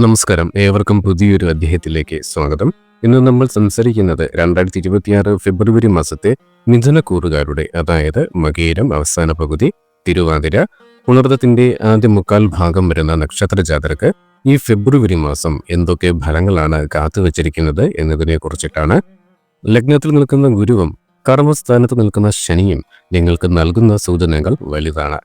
നമസ്കാരം. ഏവർക്കും പുതിയൊരു അധ്യായത്തിലേക്ക് സ്വാഗതം. ഇന്ന് നമ്മൾ സംസാരിക്കുന്നത് രണ്ടായിരത്തി ഇരുപത്തിയാറ് ഫെബ്രുവരി മാസത്തെ മിഥുനക്കൂറുകാരുടെ അതായത് മകേരം അവസാന പകുതി തിരുവാതിര പുണർദത്തിന്റെ ആദ്യ മുക്കാൽ ഭാഗം വരുന്ന നക്ഷത്ര ജാതർക്ക് ഈ ഫെബ്രുവരി മാസം എന്തൊക്കെ ഫലങ്ങളാണ് കാത്തുവച്ചിരിക്കുന്നത് എന്നതിനെ കുറിച്ചിട്ടാണ് ലഗ്നത്തിൽ നിൽക്കുന്ന ഗുരുവും കർമ്മസ്ഥാനത്ത് നിൽക്കുന്ന ശനിയും നിങ്ങൾക്ക് നൽകുന്ന സൂചനകൾ വലുതാണ്.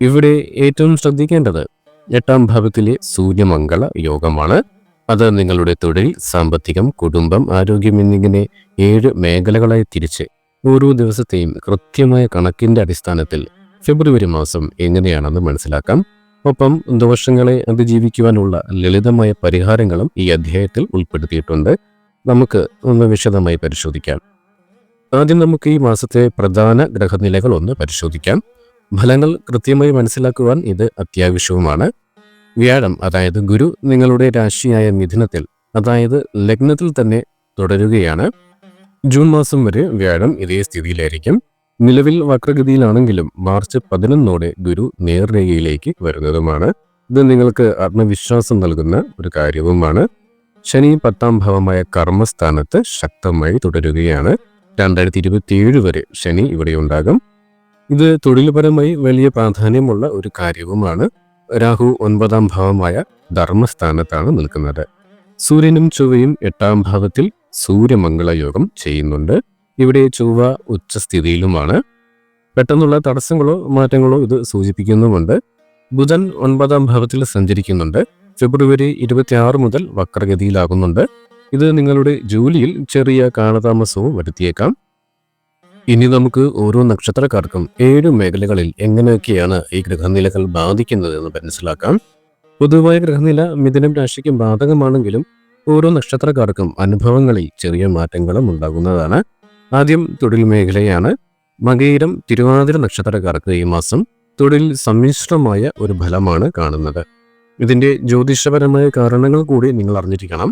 ഇവിടെ ഏറ്റവും ശ്രദ്ധിക്കേണ്ടത് എട്ടാം ഭാവത്തിലെ സൂര്യമംഗള യോഗമാണ്. അത് നിങ്ങളുടെ തൊഴിൽ സാമ്പത്തികം കുടുംബം ആരോഗ്യം എന്നിങ്ങനെ ഏഴ് മേഖലകളായി തിരിച്ച് ഓരോ ദിവസത്തെയും കൃത്യമായ കണക്കിന്റെ അടിസ്ഥാനത്തിൽ ഫെബ്രുവരി മാസം എങ്ങനെയാണെന്ന് മനസ്സിലാക്കാം. ഒപ്പം ദോഷങ്ങളെ അതിജീവിക്കുവാനുള്ള ലളിതമായ പരിഹാരങ്ങളും ഈ അധ്യായത്തിൽ ഉൾപ്പെടുത്തിയിട്ടുണ്ട്. നമുക്ക് ഒന്ന് വിശദമായി പരിശോധിക്കാം. ആദ്യം നമുക്ക് ഈ മാസത്തെ പ്രധാന ഗ്രഹനിലകൾ ഒന്ന് പരിശോധിക്കാം. ഫലങ്ങൾ കൃത്യമായി മനസ്സിലാക്കുവാൻ ഇത് അത്യാവശ്യവുമാണ്. വ്യാഴം അതായത് ഗുരു നിങ്ങളുടെ രാശിയായ മിഥുനത്തിൽ അതായത് ലഗ്നത്തിൽ തന്നെ തുടരുകയാണ്. ജൂൺ മാസം വരെ വ്യാഴം ഇതേ സ്ഥിതിയിലായിരിക്കും. നിലവിൽ വക്രഗതിയിലാണെങ്കിലും മാർച്ച് പതിനൊന്നോടെ ഗുരു നേർരേഖയിലേക്ക് വരുന്നതുമാണ്. ഇത് നിങ്ങൾക്ക് ആത്മവിശ്വാസം നൽകുന്ന ഒരു കാര്യവുമാണ്. ശനി പത്താം ഭാവമായ കർമ്മസ്ഥാനത്ത് ശക്തമായി തുടരുകയാണ്. രണ്ടായിരത്തി ഇരുപത്തിയേഴ് വരെ ശനി ഇവിടെ ഉണ്ടാകും. ഇത് തൊഴിൽപരമായി വലിയ പ്രാധാന്യമുള്ള ഒരു കാര്യവുമാണ്. രാഹു ഒൻപതാം ഭാവമായ ധർമ്മസ്ഥാനത്താണ് നിൽക്കുന്നത്. സൂര്യനും ചൊവ്വയും എട്ടാം ഭാവത്തിൽ സൂര്യമംഗള യോഗം ചെയ്യുന്നുണ്ട്. ഇവിടെ ചൊവ്വ ഉച്ചസ്ഥിതിയിലുമാണ്. പെട്ടെന്നുള്ള തടസ്സങ്ങളോ മാറ്റങ്ങളോ ഇത് സൂചിപ്പിക്കുന്നുമുണ്ട്. ബുധൻ ഒൻപതാം ഭാവത്തിൽ സഞ്ചരിക്കുന്നുണ്ട്. ഫെബ്രുവരി ഇരുപത്തിയാറ് മുതൽ വക്രഗതിയിലാകുന്നുണ്ട്. ഇത് നിങ്ങളുടെ ജോലിയിൽ ചെറിയ കാലതാമസവും വരുത്തിയേക്കാം. ഇനി നമുക്ക് ഓരോ നക്ഷത്രക്കാർക്കും ഏഴ് മേഖലകളിൽ എങ്ങനെയൊക്കെയാണ് ഈ ഗ്രഹനിലകൾ ബാധിക്കുന്നത് എന്ന് മനസ്സിലാക്കാം. പൊതുവായ ഗ്രഹനില മിഥുനം രാശിക്ക് ബാധകമാണെങ്കിലും ഓരോ നക്ഷത്രക്കാർക്കും അനുഭവങ്ങളിൽ ചെറിയ മാറ്റങ്ങളും ഉണ്ടാകുന്നതാണ്. ആദ്യം തൊഴിൽ മേഖലയാണ്. മകയിരം തിരുവാതിര നക്ഷത്രക്കാർക്ക് ഈ മാസം തൊഴിൽ സമ്മിശ്രമായ ഒരു ഫലമാണ് കാണുന്നത്. ഇതിന്റെ ജ്യോതിഷപരമായ കാരണങ്ങൾ കൂടി നിങ്ങൾ അറിഞ്ഞിരിക്കണം.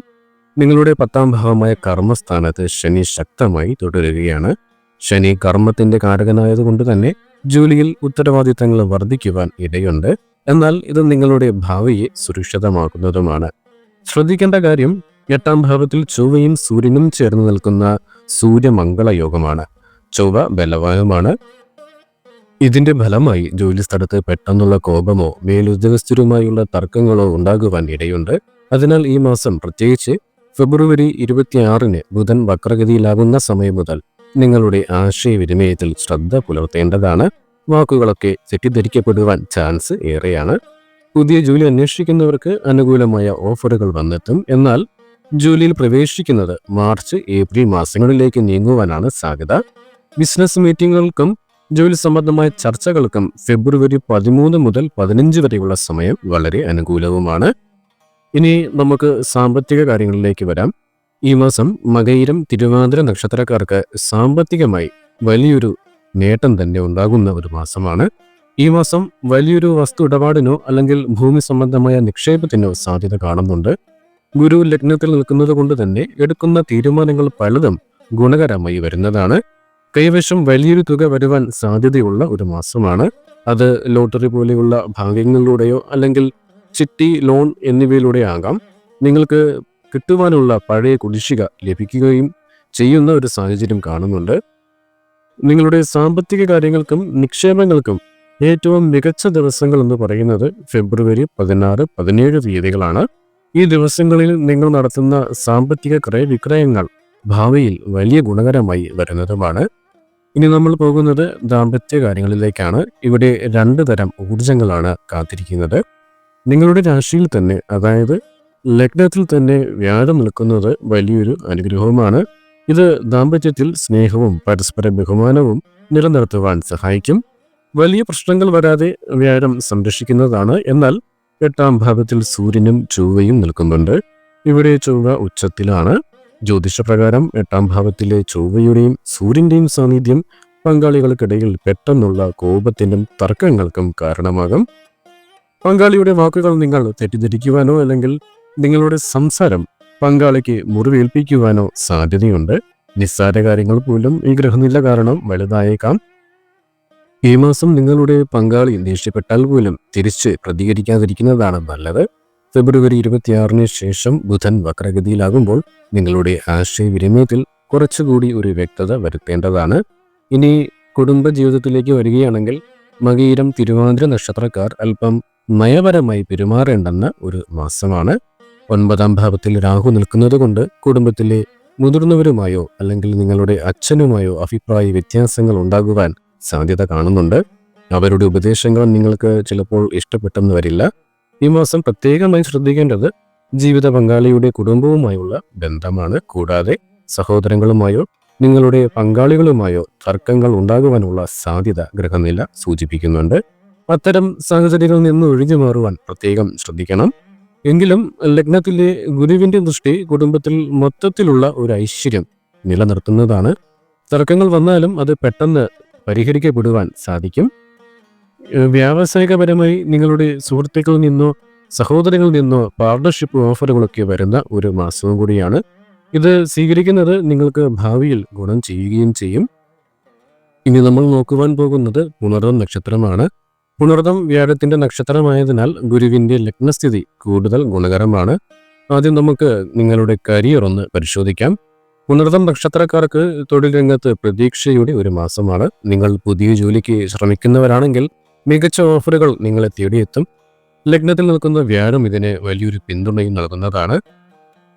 നിങ്ങളുടെ പത്താം ഭാവമായ കർമ്മസ്ഥാനത്ത് ശനി ശക്തമായി തുടരുകയാണ്. ശനി കർമ്മത്തിന്റെ കാരകനായതുകൊണ്ട് തന്നെ ജോലിയിൽ ഉത്തരവാദിത്തങ്ങൾ വർദ്ധിക്കുവാൻ ഇടയുണ്ട്. എന്നാൽ ഇത് നിങ്ങളുടെ ഭാവിയെ സുരക്ഷിതമാക്കുന്നതുമാണ്. ശ്രദ്ധിക്കേണ്ട കാര്യം എട്ടാം ഭാവത്തിൽ ചൊവ്വയും സൂര്യനും ചേർന്ന് നിൽക്കുന്ന സൂര്യമംഗള യോഗമാണ്. ചൊവ്വ ബലവാനുമാണ് ഇതിന്റെ ഫലമായി ജോലിസ്ഥലത്ത് പെട്ടെന്നുള്ള കോപമോ മേലുദ്യോഗസ്ഥരുമായുള്ള തർക്കങ്ങളോ ഉണ്ടാകുവാൻ ഇടയുണ്ട്. അതിനാൽ ഈ മാസം പ്രത്യേകിച്ച് ഫെബ്രുവരി ഇരുപത്തിയാറിന് ബുധൻ വക്രഗതിയിലാകുന്ന സമയം മുതൽ നിങ്ങളുടെ ആശയവിനിമയത്തിൽ ശ്രദ്ധ പുലർത്തേണ്ടതാണ്. വാക്കുകളൊക്കെ തെറ്റിദ്ധരിക്കപ്പെടുവാൻ ചാൻസ് ഏറെയാണ്. പുതിയ ജോലി അന്വേഷിക്കുന്നവർക്ക് അനുകൂലമായ ഓഫറുകൾ വന്നെത്തും. എന്നാൽ ജോലിയിൽ പ്രവേശിക്കുന്നത് മാർച്ച് ഏപ്രിൽ മാസങ്ങളിലേക്ക് നീങ്ങുവാനാണ് സാധ്യത. ബിസിനസ് മീറ്റിങ്ങുകൾക്കും ജോലി സംബന്ധമായ ചർച്ചകൾക്കും ഫെബ്രുവരി പതിമൂന്ന് മുതൽ പതിനഞ്ച് വരെയുള്ള സമയം വളരെ അനുകൂലവുമാണ്. ഇനി നമുക്ക് സാമ്പത്തിക കാര്യങ്ങളിലേക്ക് വരാം. ഈ മാസം മകയിരം തിരുവാതിര നക്ഷത്രക്കാർക്ക് സാമ്പത്തികമായി വലിയൊരു നേട്ടം തന്നെ ഉണ്ടാകുന്ന ഒരു മാസമാണ്. ഈ മാസം വലിയൊരു വസ്തു ഇടപാടിനോ അല്ലെങ്കിൽ ഭൂമി സംബന്ധമായ നിക്ഷേപത്തിനോ സാധ്യത കാണുന്നുണ്ട്. ഗുരു ലഗ്നത്തിൽ നിൽക്കുന്നത് കൊണ്ട് തന്നെ എടുക്കുന്ന തീരുമാനങ്ങൾ പലതും ഗുണകരമായി വരുന്നതാണ്. കൈവശം വലിയൊരു തുക വരുവാൻ സാധ്യതയുള്ള ഒരു മാസമാണ്. അത് ലോട്ടറി പോലെയുള്ള ഭാഗ്യങ്ങളിലൂടെയോ അല്ലെങ്കിൽ ചിട്ടി ലോൺ എന്നിവയിലൂടെ ആകാം. നിങ്ങൾക്ക് കിട്ടുവാനുള്ള പഴയ കുടിശ്ശിക ലഭിക്കുകയും ചെയ്യുന്ന ഒരു സാഹചര്യം കാണുന്നുണ്ട്. നിങ്ങളുടെ സാമ്പത്തിക കാര്യങ്ങൾക്കും നിക്ഷേപങ്ങൾക്കും ഏറ്റവും മികച്ച ദിവസങ്ങൾ എന്ന് പറയുന്നത് ഫെബ്രുവരി പതിനാറ് പതിനേഴ് തീയതികളാണ്. ഈ ദിവസങ്ങളിൽ നിങ്ങൾ നടത്തുന്ന സാമ്പത്തിക ക്രയവിക്രയങ്ങൾ ഭാവിയിൽ വലിയ ഗുണകരമായി വരുന്നതുമാണ്. ഇനി നമ്മൾ പോകുന്നത് ദാമ്പത്യ കാര്യങ്ങളിലേക്കാണ്. ഇവിടെ രണ്ട് തരം ഊർജങ്ങളാണ് കാത്തിരിക്കുന്നത്. നിങ്ങളുടെ രാശിയിൽ തന്നെ അതായത് ലഗ്നത്തിൽ തന്നെ വ്യാഴം നിൽക്കുന്നത് വലിയൊരു അനുഗ്രഹവുമാണ്. ഇത് ദാമ്പത്യത്തിൽ സ്നേഹവും പരസ്പര ബഹുമാനവും നിലനിർത്തുവാൻ സഹായിക്കും. വലിയ പ്രശ്നങ്ങൾ വരാതെ വ്യാഴം സംരക്ഷിക്കുന്നതാണ്. എന്നാൽ എട്ടാം ഭാവത്തിൽ സൂര്യനും ചൊവ്വയും നിൽക്കുന്നുണ്ട്. ഇവിടെ ചൊവ്വ ഉച്ചത്തിലാണ്. ജ്യോതിഷപ്രകാരം എട്ടാം ഭാവത്തിലെ ചൊവ്വയുടെയും സൂര്യന്റെയും സാന്നിധ്യം പങ്കാളികൾക്കിടയിൽ പെട്ടെന്നുള്ള കോപത്തിനും തർക്കങ്ങൾക്കും കാരണമാകും. പങ്കാളിയുടെ വാക്കുകൾ നിങ്ങൾ തെറ്റിദ്ധരിക്കുവാനോ അല്ലെങ്കിൽ നിങ്ങളുടെ സംസാരം പങ്കാളിക്ക് മുറിവേൽപ്പിക്കുവാനോ സാധ്യതയുണ്ട്. നിസ്സാര കാര്യങ്ങൾ പോലും ഈ ഗ്രഹനില കാരണം വലുതായേക്കാം. ഈ മാസം നിങ്ങളുടെ പങ്കാളി ദേഷ്യപ്പെട്ടാൽ പോലും തിരിച്ച് പ്രതികരിക്കാതിരിക്കുന്നതാണ് നല്ലത്. ഫെബ്രുവരി ഇരുപത്തിയാറിന് ശേഷം ബുധൻ വക്രഗതിയിലാകുമ്പോൾ നിങ്ങളുടെ ആശയവിനിമയത്തിൽ കുറച്ചുകൂടി ഒരു വ്യക്തത വരുത്തേണ്ടതാണ്. ഇനി കുടുംബ ജീവിതത്തിലേക്ക് വരികയാണെങ്കിൽ മകീരം തിരുവാതിര നക്ഷത്രക്കാർ അല്പം നയപരമായി പെരുമാറേണ്ടെന്ന ഒരു മാസമാണ്. ഒൻപതാം ഭാവത്തിൽ രാഹു നിൽക്കുന്നത് കൊണ്ട് കുടുംബത്തിലെ മുതിർന്നവരുമായോ അല്ലെങ്കിൽ നിങ്ങളുടെ അച്ഛനുമായോ അഭിപ്രായ വ്യത്യാസങ്ങൾ ഉണ്ടാകുവാൻ സാധ്യത കാണുന്നുണ്ട്. അവരുടെ ഉപദേശങ്ങൾ നിങ്ങൾക്ക് ചിലപ്പോൾ ഇഷ്ടപ്പെട്ടെന്ന് വരില്ല. ഈ മാസം പ്രത്യേകമായി ശ്രദ്ധിക്കേണ്ടത് ജീവിത പങ്കാളിയുടെ കുടുംബവുമായുള്ള ബന്ധമാണ്. കൂടാതെ സഹോദരങ്ങളുമായോ നിങ്ങളുടെ പങ്കാളികളുമായോ തർക്കങ്ങൾ ഉണ്ടാകുവാനുള്ള സാധ്യത ഗ്രഹനില സൂചിപ്പിക്കുന്നുണ്ട്. അത്തരം സാഹചര്യങ്ങളിൽ നിന്ന് ഒഴിഞ്ഞു മാറുവാൻ പ്രത്യേകം ശ്രദ്ധിക്കണം. എങ്കിലും ലഗ്നത്തിലെ ഗുരുവിന്റെ ദൃഷ്ടി കുടുംബത്തിൽ മൊത്തത്തിലുള്ള ഒരു ഐശ്വര്യം നിലനിർത്തുന്നതാണ്. തർക്കങ്ങൾ വന്നാലും അത് പെട്ടെന്ന് പരിഹരിക്കപ്പെടുവാൻ സാധിക്കും. വ്യാവസായികപരമായി നിങ്ങളുടെ സുഹൃത്തുക്കളിൽ നിന്നോ സഹോദരങ്ങളിൽ നിന്നോ പാർട്ണർഷിപ്പ് ഓഫറുകളൊക്കെ വരുന്ന ഒരു മാസവും കൂടിയാണ്. ഇത് സ്വീകരിക്കുന്നത് നിങ്ങൾക്ക് ഭാവിയിൽ ഗുണം ചെയ്യുകയും ചെയ്യും. ഇനി നമ്മൾ നോക്കുവാൻ പോകുന്നത് പുണർദം നക്ഷത്രമാണ്. പുണർദം വ്യാഴത്തിന്റെ നക്ഷത്രമായതിനാൽ ഗുരുവിന്റെ ലഗ്നസ്ഥിതി കൂടുതൽ ഗുണകരമാണ്. ആദ്യം നമുക്ക് നിങ്ങളുടെ കരിയർ ഒന്ന് പരിശോധിക്കാം. പുണർദം നക്ഷത്രക്കാർക്ക് തൊഴിൽ രംഗത്ത് പ്രതീക്ഷയുടെ ഒരു മാസമാണ്. നിങ്ങൾ പുതിയ ജോലിക്ക് ശ്രമിക്കുന്നവരാണെങ്കിൽ മികച്ച ഓഫറുകൾ നിങ്ങളെ തേടിയെത്തും. ലഗ്നത്തിൽ നിൽക്കുന്ന വ്യാഴം ഇതിന് വലിയൊരു പിന്തുണയും നൽകുന്നതാണ്.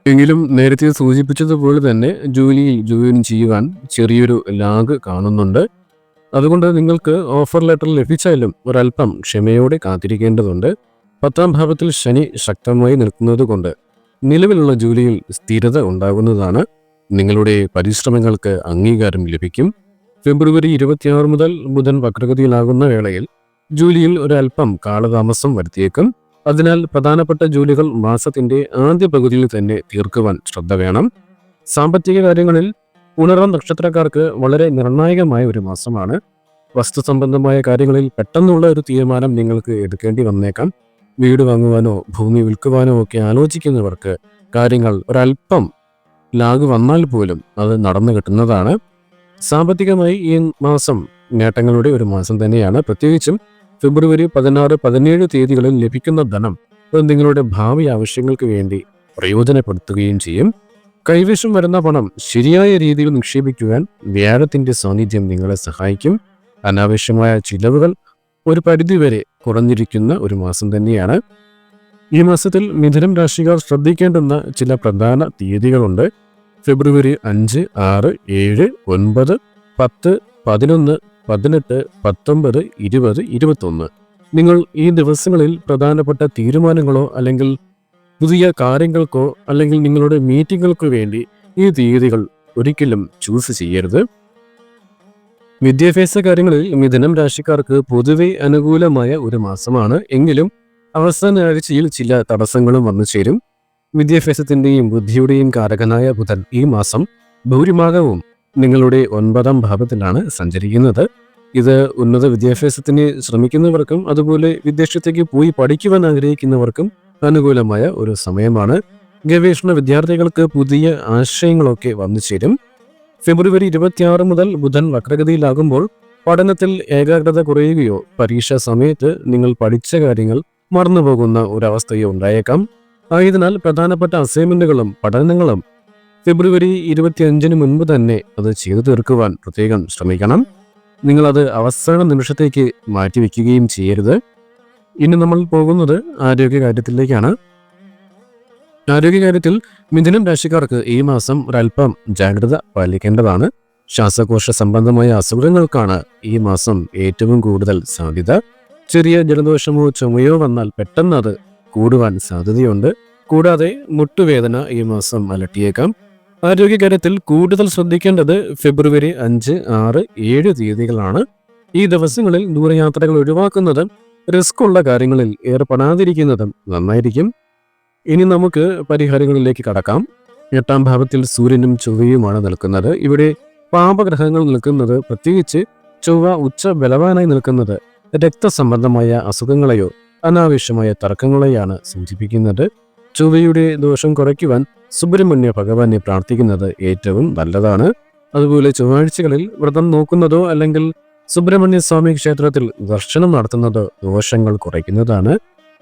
എങ്കിലും നേരത്തെ സൂചിപ്പിച്ചതുപോലെ തന്നെ ജോലിയിൽ ജോയിൻ ചെയ്യുവാൻ ചെറിയൊരു ലാഗ് കാണുന്നുണ്ട്. അതുകൊണ്ട് നിങ്ങൾക്ക് ഓഫർ ലെറ്റർ ലഭിച്ചാലും ഒരല്പം ക്ഷമയോടെ കാത്തിരിക്കേണ്ടതുണ്ട്. പത്താം ഭാവത്തിൽ ശനി ശക്തമായി നിൽക്കുന്നത് കൊണ്ട് നിലവിലുള്ള ജോലിയിൽ സ്ഥിരത ഉണ്ടാകുന്നതാണ്. നിങ്ങളുടെ പരിശ്രമങ്ങൾക്ക് അംഗീകാരം ലഭിക്കും. ഫെബ്രുവരി ഇരുപത്തിയാറ് മുതൽ ബുധൻ വക്രഗതിയിലാകുന്ന വേളയിൽ ജോലിയിൽ ഒരല്പം കാലതാമസം വരുത്തിയേക്കും. അതിനാൽ പ്രധാനപ്പെട്ട ജോലികൾ മാസത്തിന്റെ ആദ്യ പകുതിയിൽ തന്നെ തീർക്കുവാൻ ശ്രദ്ധ വേണം. സാമ്പത്തിക കാര്യങ്ങളിൽ ഉണർന്ന നക്ഷത്രക്കാർക്ക് വളരെ നിർണായകമായ ഒരു മാസമാണ്. വസ്തു സംബന്ധമായ കാര്യങ്ങളിൽ പെട്ടെന്നുള്ള ഒരു തീരുമാനം നിങ്ങൾക്ക് എടുക്കേണ്ടി വന്നേക്കാം. വീട് വാങ്ങുവാനോ ഭൂമി വിൽക്കുവാനോ ഒക്കെ ആലോചിക്കുന്നവർക്ക് കാര്യങ്ങൾ ഒരല്പം ലാഗ് വന്നാൽ പോലും അത് നടന്നു കിട്ടുന്നതാണ്. സാമ്പത്തികമായി ഈ മാസം നേട്ടങ്ങളുടെ ഒരു മാസം തന്നെയാണ്. പ്രത്യേകിച്ചും ഫെബ്രുവരി പതിനാറ് പതിനേഴ് തീയതികളിൽ ലഭിക്കുന്ന ധനം അത് നിങ്ങളുടെ ഭാവി ആവശ്യങ്ങൾക്ക് വേണ്ടി പ്രയോജനപ്പെടുത്തുകയും ചെയ്യും. കൈവശം വരുന്ന പണം ശരിയായ രീതിയിൽ നിക്ഷേപിക്കുവാൻ വ്യാഴത്തിന്റെ സാന്നിധ്യം നിങ്ങളെ സഹായിക്കും. അനാവശ്യമായ ചിലവുകൾ ഒരു പരിധിവരെ കുറഞ്ഞിരിക്കുന്ന ഒരു മാസം തന്നെയാണ്. ഈ മാസത്തിൽ മിഥുനം രാശിക്കാർ ശ്രദ്ധിക്കേണ്ടുന്ന ചില പ്രധാന തീയതികളുണ്ട്. ഫെബ്രുവരി അഞ്ച് ആറ് ഏഴ് ഒൻപത് പത്ത് പതിനൊന്ന് പതിനെട്ട് പത്തൊമ്പത് ഇരുപത് ഇരുപത്തൊന്ന്. നിങ്ങൾ ഈ ദിവസങ്ങളിൽ പ്രധാനപ്പെട്ട തീരുമാനങ്ങളോ അല്ലെങ്കിൽ പുതിയ കാര്യങ്ങൾക്കോ അല്ലെങ്കിൽ നിങ്ങളുടെ മീറ്റിങ്ങുകൾക്കോ വേണ്ടി ഈ തീയതികൾ ഒരിക്കലും ചൂസ് ചെയ്യരുത്. വിദ്യാഭ്യാസ കാര്യങ്ങളിൽ മിഥുനം രാശിക്കാർക്ക് പൊതുവെ അനുകൂലമായ ഒരു മാസമാണ്. എങ്കിലും അവസാന ആഴ്ചയിൽ ചില തടസ്സങ്ങളും വന്നു ചേരും. വിദ്യാഭ്യാസത്തിന്റെയും ബുദ്ധിയുടെയും കാരകനായ ബുധൻ ഈ മാസം ഭൂരിഭാഗവും നിങ്ങളുടെ ഒൻപതാം ഭാവത്തിലാണ് സഞ്ചരിക്കുന്നത്. ഇത് ഉന്നത വിദ്യാഭ്യാസത്തിന് ശ്രമിക്കുന്നവർക്കും അതുപോലെ വിദേശത്തേക്ക് പോയി പഠിക്കുവാൻ ആഗ്രഹിക്കുന്നവർക്കും അനുകൂലമായ ഒരു സമയമാണ്. ഗവേഷണ വിദ്യാർത്ഥികൾക്ക് പുതിയ ആശയങ്ങളൊക്കെ വന്നു ചേരും. ഫെബ്രുവരി ഇരുപത്തിയാറ് മുതൽ ബുധൻ വക്രഗതിയിലാകുമ്പോൾ പഠനത്തിൽ ഏകാഗ്രത കുറയുകയോ പരീക്ഷാ സമയത്ത് നിങ്ങൾ പഠിച്ച കാര്യങ്ങൾ മറന്നുപോകുന്ന ഒരവസ്ഥയോ ഉണ്ടായേക്കാം. ആയതിനാൽ പ്രധാനപ്പെട്ട അസൈൻമെന്റുകളും പഠനങ്ങളും ഫെബ്രുവരി ഇരുപത്തിയഞ്ചിന് മുൻപ് തന്നെ അത് ചെയ്തു തീർക്കുവാൻ പ്രത്യേകം ശ്രമിക്കണം. നിങ്ങളത് അവസാന നിമിഷത്തേക്ക് മാറ്റിവെക്കുകയും ചെയ്യരുത്. ഇനി നമ്മൾ പോകുന്നത് ആരോഗ്യ കാര്യത്തിലേക്കാണ്. ആരോഗ്യകാര്യത്തിൽ മിഥുനം രാശിക്കാർക്ക് ഈ മാസം ഒരല്പം ജാഗ്രത പാലിക്കേണ്ടതാണ്. ശ്വാസകോശ സംബന്ധമായ അസുഖങ്ങൾക്കാണ് ഈ മാസം ഏറ്റവും കൂടുതൽ സാധ്യത. ചെറിയ ജലദോഷമോ ചുമയോ വന്നാൽ പെട്ടെന്ന് അത് കൂടുവാൻ സാധ്യതയുണ്ട്. കൂടാതെ മുട്ടുവേദന ഈ മാസം അലട്ടിയേക്കാം. ആരോഗ്യകാര്യത്തിൽ കൂടുതൽ ശ്രദ്ധിക്കേണ്ടത് ഫെബ്രുവരി അഞ്ച് ആറ് ഏഴ് തീയതികളാണ്. ഈ ദിവസങ്ങളിൽ ദൂരയാത്രകൾ ഒഴിവാക്കുന്നതും റിസ്ക് ഉള്ള കാര്യങ്ങളിൽ ഏർപ്പെടാതിരിക്കുന്നതും നന്നായിരിക്കും. ഇനി നമുക്ക് പരിഹാരങ്ങളിലേക്ക് കടക്കാം. എട്ടാം ഭാവത്തിൽ സൂര്യനും ചൊവ്വയുമാണ് നിൽക്കുന്നത്. ഇവിടെ പാപഗ്രഹങ്ങൾ നിൽക്കുന്നത് പ്രത്യേകിച്ച് ചൊവ്വ ഉച്ച ബലവാനായി നിൽക്കുന്നത് രക്തസംബന്ധമായ അസുഖങ്ങളെയോ അനാവശ്യമായ തർക്കങ്ങളെയാണ് സൂചിപ്പിക്കുന്നത്. ചൊവ്വയുടെ ദോഷം കുറയ്ക്കുവാൻ സുബ്രഹ്മണ്യ ഭഗവാനെ പ്രാർത്ഥിക്കുന്നത് ഏറ്റവും നല്ലതാണ്. അതുപോലെ ചൊവ്വാഴ്ചകളിൽ വ്രതം നോക്കുന്നതോ അല്ലെങ്കിൽ സുബ്രഹ്മണ്യ സ്വാമി ക്ഷേത്രത്തിൽ ദർശനം നടത്തുന്നത് ദോഷങ്ങൾ കുറയ്ക്കുന്നതാണ്.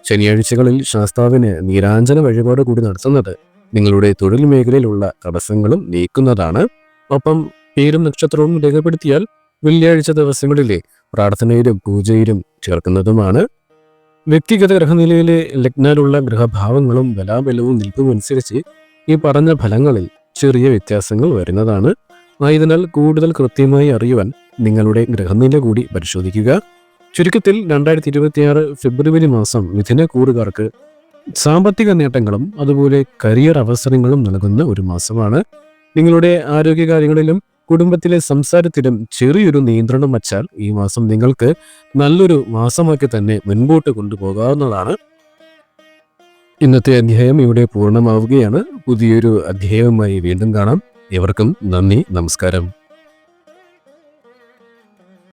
ശനിയാഴ്ചകളിൽ ശാസ്താവിന് നീരാഞ്ജന വഴിപാട് കൂടി നടത്തുന്നത് നിങ്ങളുടെ തൊഴിൽ മേഖലയിലുള്ള തടസ്സങ്ങളും നീക്കുന്നതാണ്. ഒപ്പം പേരും നക്ഷത്രവും രേഖപ്പെടുത്തിയാൽ വെള്ളിയാഴ്ച ദിവസങ്ങളിലെ പ്രാർത്ഥനയിലും പൂജയിലും ചേർക്കുന്നതുമാണ്. വ്യക്തിഗത ഗ്രഹനിലയിലെ ലഗ്നാലുള്ള ഗ്രഹഭാവങ്ങളും ബലാബലവും നിൽപ്പുമനുസരിച്ച് ഈ പറഞ്ഞ ഫലങ്ങളിൽ ചെറിയ വ്യത്യാസങ്ങൾ വരുന്നതാണ്. ആയതിനാൽ കൂടുതൽ കൃത്യമായി അറിയുവാൻ നിങ്ങളുടെ ഗ്രഹനില കൂടി പരിശോധിക്കുക. ചുരുക്കത്തിൽ രണ്ടായിരത്തി ഇരുപത്തിയാറ് ഫെബ്രുവരി മാസം മിഥുനക്കൂറുകാർക്ക് സാമ്പത്തിക നേട്ടങ്ങളും അതുപോലെ കരിയർ അവസരങ്ങളും നൽകുന്ന ഒരു മാസമാണ്. നിങ്ങളുടെ ആരോഗ്യകാര്യങ്ങളിലും കുടുംബത്തിലെ സംസാരത്തിലും ചെറിയൊരു നിയന്ത്രണം വച്ചാൽ ഈ മാസം നിങ്ങൾക്ക് നല്ലൊരു മാസമാക്കി തന്നെ മുൻപോട്ട് കൊണ്ടുപോകാവുന്നതാണ്. ഇന്നത്തെ അധ്യായം ഇവിടെ പൂർണമാവുകയാണ്. പുതിയൊരു അധ്യായവുമായി വീണ്ടും കാണാം. എവർക്കും നന്ദി നമസ്കാരം.